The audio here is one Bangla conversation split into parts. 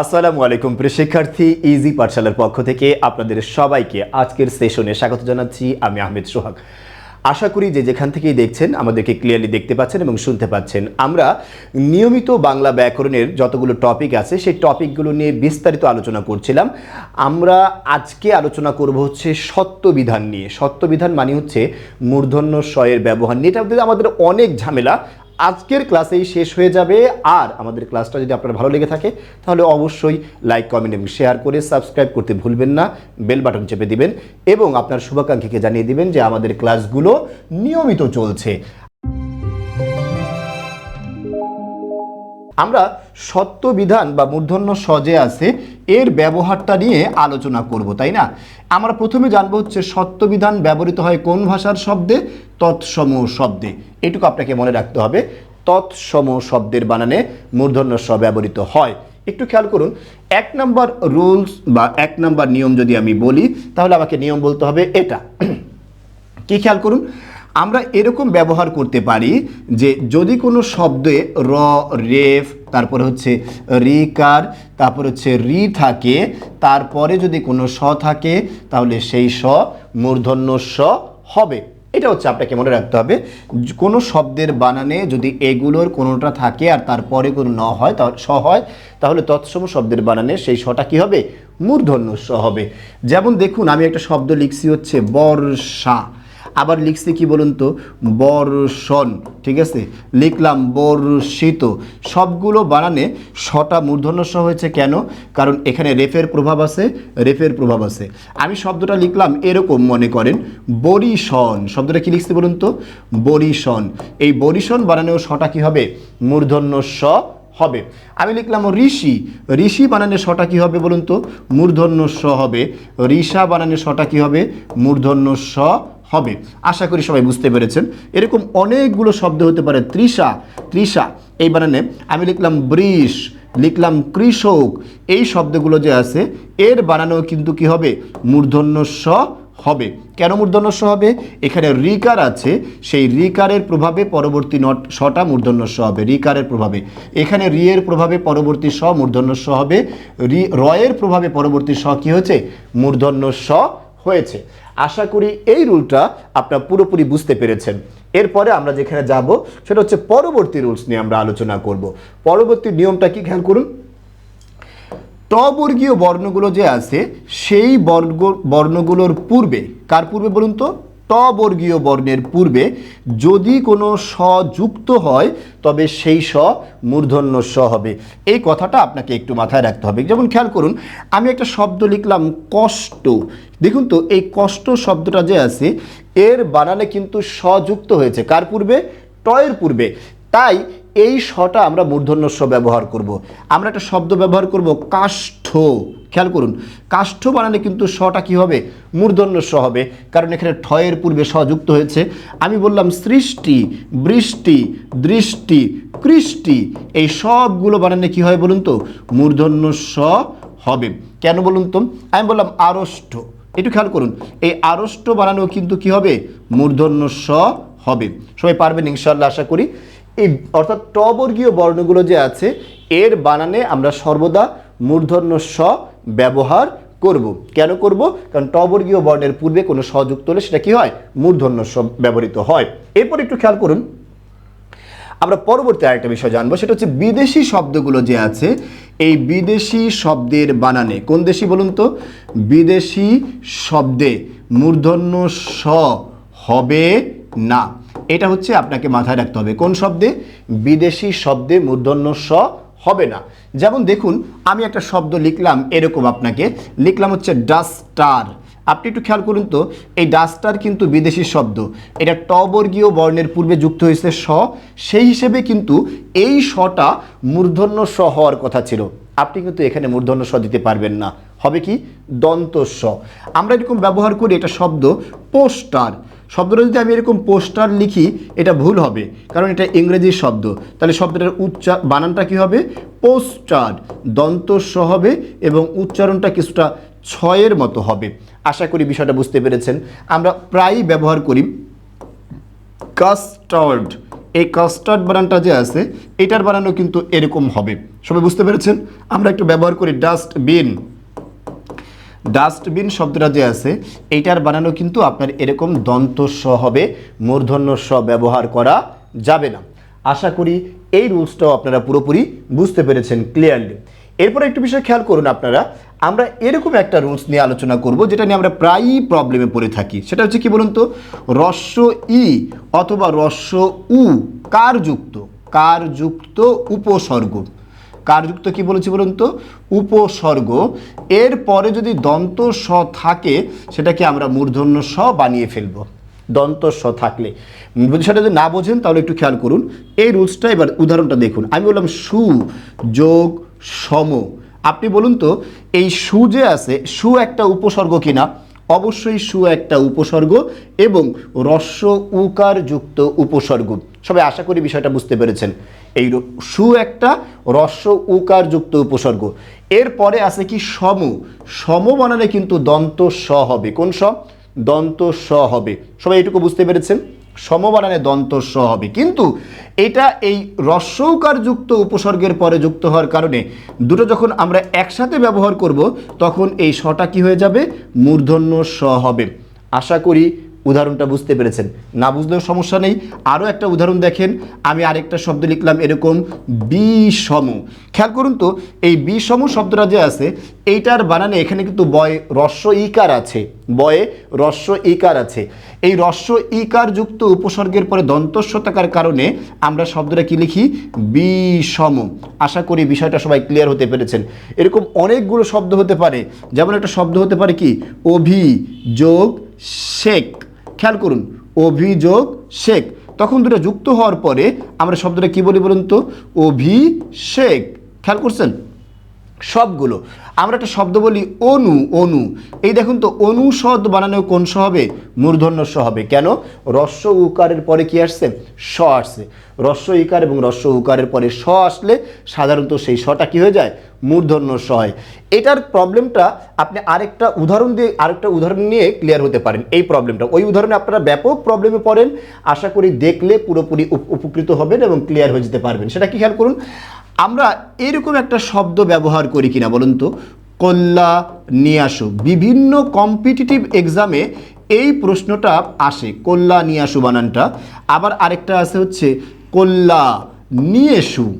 আসসালামু আলাইকুম, প্রিয় শিক্ষার্থী ইজি পাঠশালার পক্ষ থেকে আপনাদের সবাইকে আজকের সেশনে স্বাগত জানাচ্ছি। আমি আহমেদ সোহাগ। আশা করি যে যেখান থেকেই দেখছেন, আমাদেরকে ক্লিয়ারলি দেখতে পাচ্ছেন এবং শুনতে পাচ্ছেন। আমরা নিয়মিত বাংলা ব্যাকরণের যতগুলো টপিক আছে, সেই টপিকগুলো নিয়ে বিস্তারিত আলোচনা করছিলাম। আমরা আজকে আলোচনা করব হচ্ছে সত্যবিধান নিয়ে। সত্যবিধান মানে হচ্ছে মূর্ধন্য স্বয়ের ব্যবহার নিয়ে। এটা আমাদের অনেক ঝামেলা। আজকের ক্লাসেই শেষ হয়ে যাবে। আর আমাদের ক্লাসটা যদি আপনার ভালো লেগে থাকে, তাহলে অবশ্যই লাইক, কমেন্ট এবং শেয়ার করে সাবস্ক্রাইব করতে ভুলবেন না। বেল বাটন চেপে দিবেন এবং আপনার শুভাকাঙ্ক্ষীকে জানিয়ে দিবেন যে আমাদের ক্লাসগুলো নিয়মিত চলছে। আমরা সত্যবিধান বা মূর্ধন্য সজে আছে, এর ব্যবহারটা নিয়ে আলোচনা করব, তাই না? আমরা প্রথমে জানব হচ্ছে সত্যবিধান ব্যবহৃত হয় কোন ভাষার শব্দে তৎসম শব্দে। এটুকু আপনাকে মনে রাখতে হবে তৎসম শব্দের বানানে মূর্ধন্য স ব্যবহৃত হয়। একটু খেয়াল করুন, এক নম্বর রুলস বা এক নম্বর নিয়ম যদি আমি বলি, তাহলে আমাকে নিয়ম বলতে হবে এটা। কি খেয়াল করুন আমরা এরকম ব্যবহার করতে পারি যে যদি কোনো শব্দে র, রেফ, তারপরে হচ্ছে রিকার, তারপর হচ্ছে রি থাকে, তারপরে যদি কোনো স থাকে, তাহলে সেই স মূর্ধন্য স হবে। এটা হচ্ছে আপনাকে মনে রাখতে হবে। কোনো শব্দের বানানে যদি এগুলোর কোনোটা থাকে আর তারপরে কোনো ন হয়, তাহলে স হয়, তাহলে তৎসম শব্দের বানানে সেই সটা কি হবে? মূর্ধন্য স হবে। যেমন দেখুন, আমি একটা শব্দ লিখছি হচ্ছে বর্ষা। আবার লিখছি কি বলুন তো? বর্ষণ, ঠিক আছে? লিখলাম বর্ষিত। সবগুলো বানানে শটা মূর্ধন্য স হয়েছে কেন? কারণ এখানে রেফের প্রভাব আছে, রেফের প্রভাব আছে। আমি শব্দটা লিখলাম এরকম মনে করেন, বরিশন। শব্দটা কি লিখছি বলুন তো? বরিশন। এই বরিশন বানানেও শটা কি হবে? মূর্ধন্য হবে। আমি লিখলাম ঋষি। ঋষি বানানে শটা কি হবে বলুন তো? মূর্ধন্য স হবে। ঋষা বানানে শটা কি হবে? মূর্ধন্য স হবে। আশা করি সবাই বুঝতে পেরেছেন। এরকম অনেকগুলো শব্দ হতে পারে। তৃষা তৃষা এই বানানে আমি লিখলাম বৃষ লিখলাম কৃষক, এই শব্দগুলো যে আছে, এর বানানো কিন্তু কি হবে? মূর্ধন্য স হবে। কেন মূর্ধন্য স হবে? এখানে রিকার আছে, সেই রিকারের প্রভাবে পরবর্তী নট সটা মূর্ধন্য স হবে, রিকারের প্রভাবে। এখানে রিয়ের প্রভাবে পরবর্তী স মূর্ধন্য স হবে। রি, রয়ের প্রভাবে পরবর্তী স কি হয়েছে? মূর্ধন্য স হয়েছে। আশা করি এই রুলটা আপনারা পুরোপুরি বুঝতে পেরেছেন। এরপরে আমরা যেখানে যাব, সেটা হচ্ছে পরবর্তী রুলস নিয়ে আমরা আলোচনা করব। পরবর্তী নিয়মটা কি খেয়াল করুন? টবর্গীয় বর্ণগুলো যে আছে, সেই বর্গ, বর্ণগুলোর পূর্বে, কার পূর্বে বলুন তো? টবর্গীয় বর্ণের পূর্বে যদি কোনো স যুক্ত হয়, তবে সেই স মূর্ধন্য স হবে। এই কথাটা আপনাকে একটু মাথায় রাখতে হবে। যেমন খেয়াল করুন, আমি একটা শব্দ লিখলাম কষ্ট। দেখুন তো, এই কষ্ট শব্দটা যে আছে, এর বানানে কিন্তু স যুক্ত হয়েছে। কার পূর্বে? টয়ের পূর্বে। তাই এই শটা আমরা মূর্ধন্য স ব্যবহার করব। আমরা একটা শব্দ ব্যবহার করব, কাষ্ঠ। খেয়াল করুন, কাষ্ঠ বানানে কিন্তু শটা কি হবে? মূর্ধন্য স হবে। কারণ এখানে ঠয়ের পূর্বে স যুক্ত হয়েছে। আমি বললাম সৃষ্টি, বৃষ্টি, দৃষ্টি, কৃষ্টি। এই সবগুলো বানানে কি হয় বলুন তো? মূর্ধন্য স হবে। কেন বলুন তো? আমি বললাম আড়ষ্ট। একটু খেয়াল করুন, এই আড়ষ্ট বানানো কিন্তু কি হবে? মূর্ধন্য স হবে। সবাই পারবেন ইনশাল্লাহ আশা করি। এই অর্থাৎ টবর্গীয় বর্ণগুলো যে আছে, এর বানানে আমরা সর্বদা মূর্ধন্য স ব্যবহার করব। কেন করব? কারণ টবর্গীয় বর্ণের পূর্বে কোনো সযুক্ত হলে সেটা কি হয়? মূর্ধন্য স ব্যবহৃত হয়। এরপর একটু খেয়াল করুন। আমরা পরবর্তী আরেকটা বিষয় জানব, সেটা হচ্ছে বিদেশি শব্দগুলো যে আছে, এই বিদেশি শব্দের বানানে, কোন দেশি বলুন তো? বিদেশি শব্দে মূর্ধন্য স হবে না। এটা হচ্ছে আপনাকে মাথায় রাখতে হবে। কোন শব্দে? বিদেশি শব্দে মূর্ধন্য স হবে না। যেমন দেখুন, আমি একটা শব্দ লিখলাম এরকম আপনাকে। লিখলাম হচ্ছে ডাস্টার। আপনি একটু খেয়াল করুন তো, এই ডাস্টার কিন্তু বিদেশি শব্দ। এটা টবর্গীয় বর্ণের পূর্বে যুক্ত হয়েছে স। সেই হিসেবে কিন্তু এই শটা মূর্ধন্য স হওয়ার কথা ছিল। আপনি কিন্তু এখানে মূর্ধন্য স দিতে পারবেন না। হবে কি? দন্ত স আমরা এরকম ব্যবহার করি, এটা শব্দ পোস্টার। শব্দটা যদি আমি এরকম পোস্টার লিখি, এটা ভুল হবে, কারণ এটা ইংরেজি শব্দ। তাহলে শব্দটার উচ্চার বানানটা কি হবে? পোস্টার। দন্ত স হবে এবং উচ্চারণটা কিছুটা ছয়ের মতো হবে। আশা করি বিষয়টা বুঝতে পেরেছেন। আমরা প্রায়ই ব্যবহার করি কাস্টার্ড এই কাস্টার্ড বানানটা যে আছে, এটার বানানো কিন্তু এরকম হবে। সবাই বুঝতে পেরেছেন? আমরা একটু ব্যবহার করি ডাস্টবিন ডাস্টবিন শব্দটা যে আছে, এইটার বানানো কিন্তু আপনার এরকম দন্ত স হবে, মূর্ধন্য স ব্যবহার করা যাবে না। আশা করি এই রুলসটাও আপনারা পুরোপুরি বুঝতে পেরেছেন ক্লিয়ারলি। এরপর একটু বিষয় খেয়াল করুন আপনারা, আমরা এরকম একটা রুলস নিয়ে আলোচনা করব, যেটা নিয়ে আমরা প্রায়ই প্রবলেমে পড়ে থাকি। সেটা হচ্ছে কি বলুন তো? রস্য ই অথবা রস্য উ কার যুক্ত কার যুক্ত উপসর্গ। কারযুক্ত কি বলেছি বলুন তো? উপসর্গ। এর পরে যদি দন্ত স থাকে, সেটাকে আমরা মূর্ধন্য স বানিয়ে ফেলব। দন্ত স থাকলে। সেটা যদি না বোঝেন, তাহলে একটু খেয়াল করুন। এই রুলসটা এবার উদাহরণটা দেখুন। আমি বললাম সু যোগ সম। আপনি বলুন তো, এই সু যে আছে, সু একটা উপসর্গ কিনা? অবশ্যই সু একটা উপসর্গ এবং রস্য উকার যুক্ত উপসর্গ। সবাই আশা করি বিষয়টা বুঝতে পেরেছেন। এই সু একটা রস্য উকার যুক্ত উপসর্গ। এরপরে আছে কি সম। সম বানানে কিন্তু দন্ত স হবে। কোন স? দন্ত স হবে। সবাই এটুকু বুঝতে পেরেছেন? সম সমবানানে দন্ত স হবে। কিন্তু এটা এই রস্যৌকার যুক্ত উপসর্গের পরে যুক্ত হওয়ার কারণে দুটো যখন আমরা একসাথে ব্যবহার করব, তখন এই সটা কি হয়ে যাবে? মূর্ধন্য স হবে। আশা করি উদাহরণটা বুঝতে পেরেছেন। না বুঝলেও সমস্যা নেই। আরও একটা উদাহরণ দেখেন। আমি আরেকটা শব্দ লিখলাম এরকম, বিষম। খেয়াল করুন তো, এই বিষম শব্দটা যে আছে, এইটার বানানে এখানে কিন্তু বয় রস্য ইকার আছে। বয়ে রস্য ইকার আছে। এই রস্য ইকার যুক্ত উপসর্গের পরে দন্তস্ব থাকার কারণে আমরা শব্দটা কি লিখি? বিষম। আশা করি বিষয়টা সবাই ক্লিয়ার হতে পেরেছেন। এরকম অনেকগুলো শব্দ হতে পারে। যেমন একটা শব্দ হতে পারে কি? অভিযোগ শেখ। খেয়াল করুন, অভিযোগ শেখ। তখন দুটো যুক্ত হওয়ার পরে আমরা শব্দটা কি বলি বলুন তো? অভিষেক। খেয়াল করছেন? সবগুলো। আমরা একটা শব্দ বলি অনু অনু। এই দেখুন তো অনুষদ বানানো কোন স হবে মূর্ধন্য স হবে কেন? রস্য উকারের পরে কি আসছে? স আসছে। রস্য ইকার এবং রস্য উকারের পরে স আসলে সাধারণত সেই সটা কি হয়ে যায়? মূর্ধন্য স হয়। এটার প্রবলেমটা আপনি আরেকটা উদাহরণ দিয়ে, আরেকটা উদাহরণ নিয়ে ক্লিয়ার হতে পারেন এই প্রবলেমটা। ওই উদাহরণে আপনারা ব্যাপক প্রবলেমে পড়েন। আশা করি দেখলে পুরোপুরি উপ- উপকৃত হবেন এবং ক্লিয়ার হয়ে যেতে পারবেন। সেটা কি খেয়াল করুন? আমরা এরকম একটা শব্দ ব্যবহার করি কিনা বলুন তো? কল্যা নিয়ে আসো। বিভিন্ন কম্পিটিটিভ এক্সামে এই প্রশ্নটা আসে। কল্যা নিয়ে আসো বানানটা। আবার আরেকটা আছে হচ্ছে কল্যা নিয়ে এসু।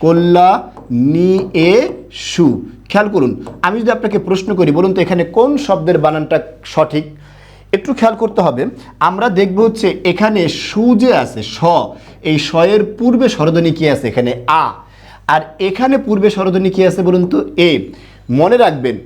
কল্যা নিয়ে সু খেয়াল করুন, আমি যদি আপনাকে প্রশ্ন করি, বলুন তো এখানে কোন শব্দের বানানটা সঠিক? একটু খেয়াল করতে হবে। আমরা দেখব হচ্ছে, এখানে সু যে আছে, স, এই স এর পূর্বে স্বরধ্বনি কি আছে? এখানে আ। আর এখানে পূর্বে স্বরধ্বনি কী আছে বলুন তো? এ, মনে রাখবেন,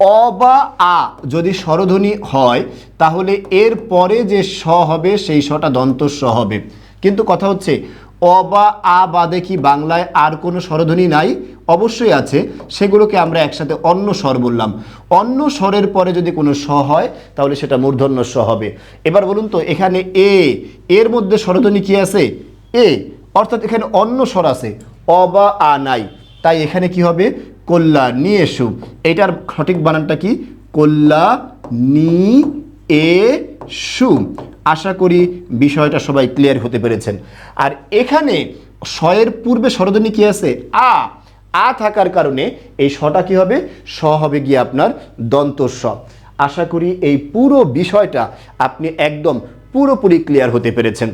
অ বা আ যদি স্বরধ্বনি হয়, তাহলে এর পরে যে স হবে, সেই সটা দন্ত স হবে। কিন্তু কথা হচ্ছে, অ বা আ বাদে কি বাংলায় আর কোনো স্বরধ্বনি নাই? অবশ্যই আছে। সেগুলোকে আমরা একসাথে অন্য স্বর বললাম। অন্য স্বরের পরে যদি কোনো স হয়, তাহলে সেটা মূর্ধন্য স হবে। এবার বলুন তো, এখানে এ, এর মধ্যে স্বরধ্বনি কি আছে? এ, অর্থাৎ এখানে অন্য স্বর আছে। অ বা আ নাই। তাই এখানে কি হবে? কল্যা নিয়ে এসু। এটার সঠিক বানানটা কি? কল্যা নি এ সু। আশা করি বিষয়টা সবাই ক্লিয়ার হতে পেরেছেন। আর এখানে শয়ের পূর্বে স্বরধ্বনি কি আছে? আ। আ থাকার কারণে এই শটা কি হবে? স হবে গিয়ে আপনার দন্ত স আশা করি এই পুরো বিষয়টা আপনি একদম পুরোপুরি ক্লিয়ার হতে পেরেছেন।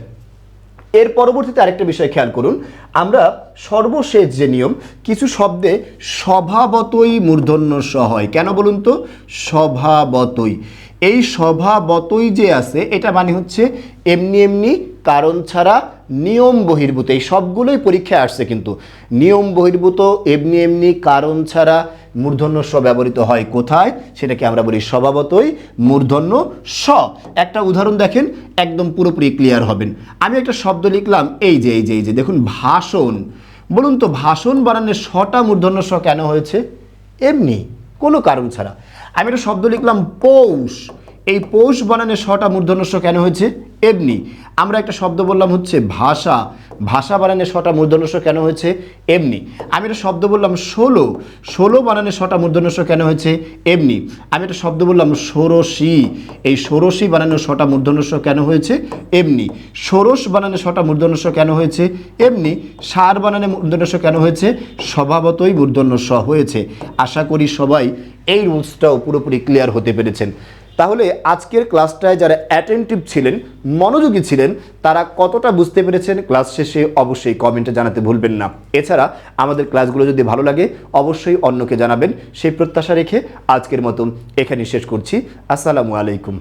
এর পরবর্তীতে আরেকটা বিষয় খেয়াল করুন। আমরা সর্বশেষ যে নিয়ম, কিছু শব্দে স্বভাবতই মূর্ধন্য স হয়। কেন বলুন তো? স্বভাবতই। এই স্বভাবতই যে আছে, এটা মানে হচ্ছে এমনি এমনি কারণ ছাড়া নিয়ম বহির্ভূত, এই সবগুলোই পরীক্ষায় আসছে কিন্তু। নিয়ম বহির্ভূত, এমনি এমনি কারণ ছাড়া মূর্ধন্য স ব্যবহৃত হয় কোথায়? সেটাকে আমরা বলি স্বভাবতই মূর্ধন্য স একটা উদাহরণ দেখেন, একদম পুরোপুরি ক্লিয়ার হবেন। আমি একটা শব্দ লিখলাম, এই যে এই যে এই যে, দেখুন, ভাষণ। বলুন তো, ভাষণ বানানোর শটা মূর্ধন্য স কেন হয়েছে? এমনি, কোনো কারণ ছাড়া। আমি একটা শব্দ লিখলাম, পৌষ। এই পৌষ বানানোর শটা মূর্ধন্য স কেন হয়েছে? এমনি। আমরা একটা শব্দ বললাম হচ্ছে ভাষা। ভাষা বানানে শটা মূর্ধন্যস্ব কেন হয়েছে? এমনি। আমি একটা শব্দ বললাম ষোলো। ষোলো বানানে শটা মূর্ধন্যস্ব কেন হয়েছে? এমনি। আমি একটা শব্দ বললাম ষোড়শী। এই ষোড়শী বানানো শটা মূর্ধন্যস্ব কেন হয়েছে? এমনি। ষোড়শ বানানে শটা মূর্ধন্যস্ব কেন হয়েছে? এমনি। সার বানানে মূর্ধন্যস্ব কেন হয়েছে? স্বভাবতই মূর্ধন্যস্ব হয়েছে। আশা করি সবাই এই রুলসটাও পুরোপুরি ক্লিয়ার হতে পেরেছেন। তাহলে আজকের ক্লাসটায় যারা অ্যাটেন্টিভ ছিলেন, মনোযোগী ছিলেন, তারা কতটা বুঝতে পেরেছেন? ক্লাস শেষে অবশ্যই কমেন্টে জানাতে ভুলবেন না। এছাড়া আমাদের ক্লাসগুলো যদি ভালো লাগে, অবশ্যই অন্যকে জানাবেন। সেই প্রত্যাশা রেখে আজকের মতো এখানে শেষ করছি। আসসালামু আলাইকুম।